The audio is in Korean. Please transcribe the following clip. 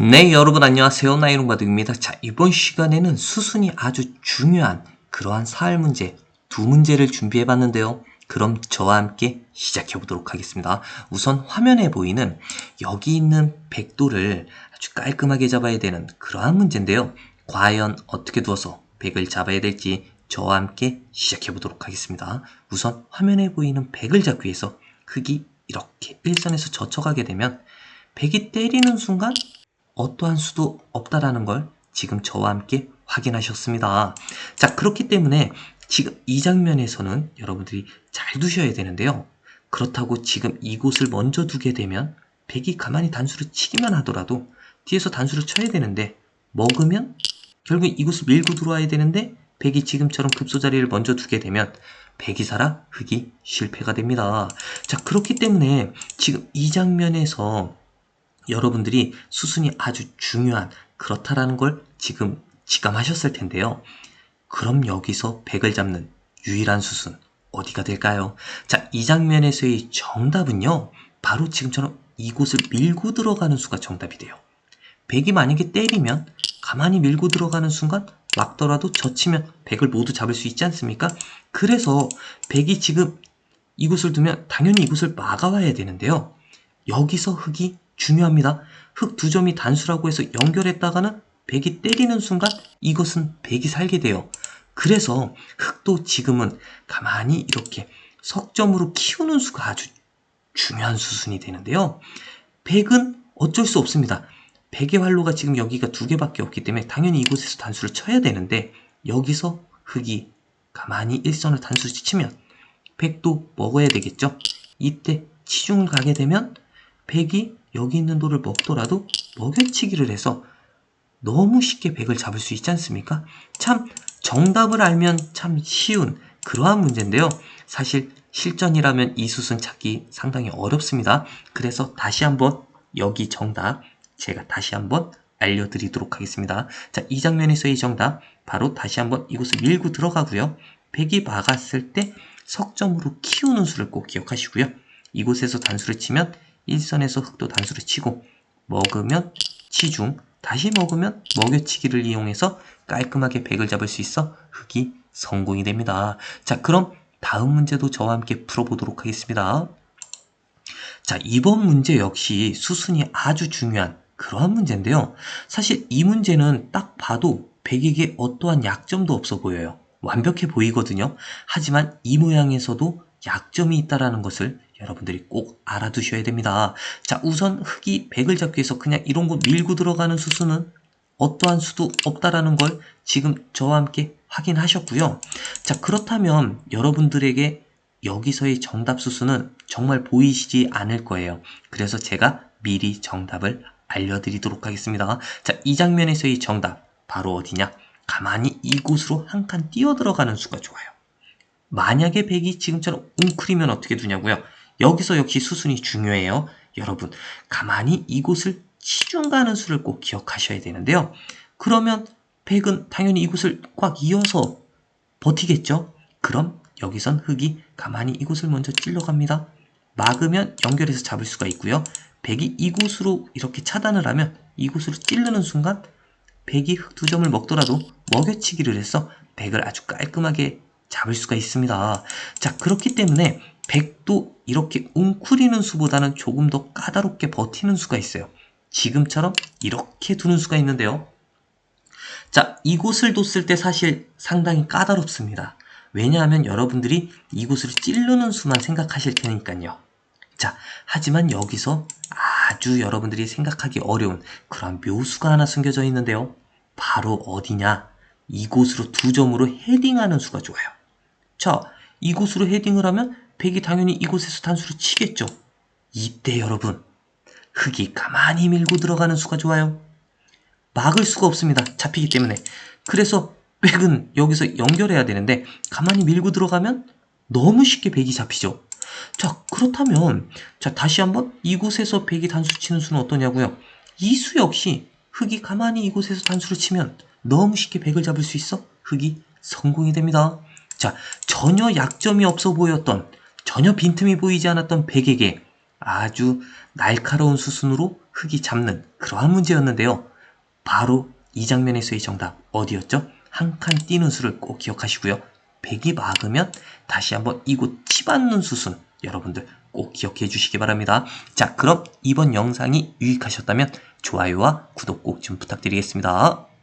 네, 여러분 안녕하세요. 나이롱바둑입니다. 자, 이번 시간에는 수순이 아주 중요한 그러한 사활 문제 두 문제를 준비해 봤는데요. 그럼 저와 함께 시작해 보도록 하겠습니다. 우선 화면에 보이는 여기 있는 백도를 아주 깔끔하게 잡아야 되는 그러한 문제인데요. 과연 어떻게 두어서 백을 잡아야 될지 저와 함께 시작해 보도록 하겠습니다. 우선 화면에 보이는 백을 잡기 위해서 흙이 이렇게 일선에서 젖혀가게 되면 백이 때리는 순간 어떠한 수도 없다라는 걸 지금 저와 함께 확인하셨습니다. 자, 그렇기 때문에 지금 이 장면에서는 여러분들이 잘 두셔야 되는데요. 그렇다고 지금 이곳을 먼저 두게 되면 백이 가만히 단수를 치기만 하더라도 뒤에서 단수를 쳐야 되는데 먹으면 결국 이곳을 밀고 들어와야 되는데 백이 지금처럼 급소 자리를 먼저 두게 되면 백이 살아 흑이 실패가 됩니다. 자, 그렇기 때문에 지금 이 장면에서 여러분들이 수순이 아주 중요한 그렇다라는 걸 지금 직감하셨을 텐데요. 그럼 여기서 백을 잡는 유일한 수순 어디가 될까요? 자, 이 장면에서의 정답은요. 바로 지금처럼 이곳을 밀고 들어가는 수가 정답이 돼요. 백이 만약에 때리면 가만히 밀고 들어가는 순간 막더라도 젖히면 백을 모두 잡을 수 있지 않습니까? 그래서 백이 지금 이곳을 두면 당연히 이곳을 막아와야 되는데요. 여기서 흙이 중요합니다. 흙 두 점이 단수라고 해서 연결했다가는 백이 때리는 순간 이것은 백이 살게 돼요. 그래서 흙도 지금은 가만히 이렇게 석점으로 키우는 수가 아주 중요한 수순이 되는데요. 백은 어쩔 수 없습니다. 백의 활로가 지금 여기가 두 개밖에 없기 때문에 당연히 이곳에서 단수를 쳐야 되는데 여기서 흙이 가만히 일선을 단수를 치면 백도 먹어야 되겠죠. 이때 치중을 가게 되면 백이 여기 있는 돌을 먹더라도 먹여치기를 해서 너무 쉽게 백을 잡을 수 있지 않습니까? 참 정답을 알면 참 쉬운 그러한 문제인데요. 사실 실전이라면 이 수순 찾기 상당히 어렵습니다. 그래서 다시 한번 여기 정답 제가 다시 한번 알려드리도록 하겠습니다. 자, 이 장면에서의 정답 바로 다시 한번 이곳을 밀고 들어가고요. 백이 막았을 때 석점으로 키우는 수를 꼭 기억하시고요. 이곳에서 단수를 치면 일선에서 흑도 단수를 치고 먹으면 치중 다시 먹으면 먹여치기를 이용해서 깔끔하게 백을 잡을 수 있어 흑이 성공이 됩니다. 자 그럼 다음 문제도 저와 함께 풀어보도록 하겠습니다. 자 이번 문제 역시 수순이 아주 중요한 그러한 문제인데요. 사실 이 문제는 딱 봐도 백에게 어떠한 약점도 없어 보여요. 완벽해 보이거든요. 하지만 이 모양에서도 약점이 있다라는 것을 여러분들이 꼭 알아두셔야 됩니다. 자, 우선 흙이 백을 잡기 위해서 그냥 이런 거 밀고 들어가는 수수는 어떠한 수도 없다라는 걸 지금 저와 함께 확인하셨고요. 자, 그렇다면 여러분들에게 여기서의 정답 수수는 정말 보이시지 않을 거예요. 그래서 제가 미리 정답을 알려드리도록 하겠습니다. 자, 이 장면에서의 정답 바로 어디냐? 가만히 이곳으로 한 칸 뛰어 들어가는 수가 좋아요. 만약에 백이 지금처럼 웅크리면 어떻게 두냐고요? 여기서 역시 수순이 중요해요. 여러분, 가만히 이곳을 치중 가는 수를 꼭 기억하셔야 되는데요. 그러면 백은 당연히 이곳을 꽉 이어서 버티겠죠? 그럼 여기선 흙이 가만히 이곳을 먼저 찔러갑니다. 막으면 연결해서 잡을 수가 있고요. 백이 이곳으로 이렇게 차단을 하면 이곳으로 찌르는 순간 백이 흙 두 점을 먹더라도 먹여치기를 해서 백을 아주 깔끔하게 잡을 수가 있습니다. 자, 그렇기 때문에 백도 이렇게 웅크리는 수보다는 조금 더 까다롭게 버티는 수가 있어요. 지금처럼 이렇게 두는 수가 있는데요. 자, 이곳을 뒀을 때 사실 상당히 까다롭습니다. 왜냐하면 여러분들이 이곳을 찌르는 수만 생각하실 테니까요. 자, 하지만 여기서 아주 여러분들이 생각하기 어려운 그런 묘수가 하나 숨겨져 있는데요. 바로 어디냐? 이곳으로 두 점으로 헤딩하는 수가 좋아요. 자, 이곳으로 헤딩을 하면 백이 당연히 이곳에서 단수를 치겠죠. 이때 여러분, 흙이 가만히 밀고 들어가는 수가 좋아요. 막을 수가 없습니다. 잡히기 때문에. 그래서 백은 여기서 연결해야 되는데 가만히 밀고 들어가면 너무 쉽게 백이 잡히죠. 자, 그렇다면 자, 다시 한번 이곳에서 백이 단수 치는 수는 어떠냐고요? 이 수 역시 흙이 가만히 이곳에서 단수를 치면 너무 쉽게 백을 잡을 수 있어 흙이 성공이 됩니다. 자, 전혀 약점이 없어 보였던 전혀 빈틈이 보이지 않았던 백에게 아주 날카로운 수순으로 흙이 잡는 그러한 문제였는데요. 바로 이 장면에서의 정답 어디였죠? 한칸 띄는 수를 꼭 기억하시고요. 100이 막으면 다시 한번 이곳 치받는 수순 여러분들 꼭 기억해 주시기 바랍니다. 자 그럼 이번 영상이 유익하셨다면 좋아요와 구독 꼭 좀 부탁드리겠습니다.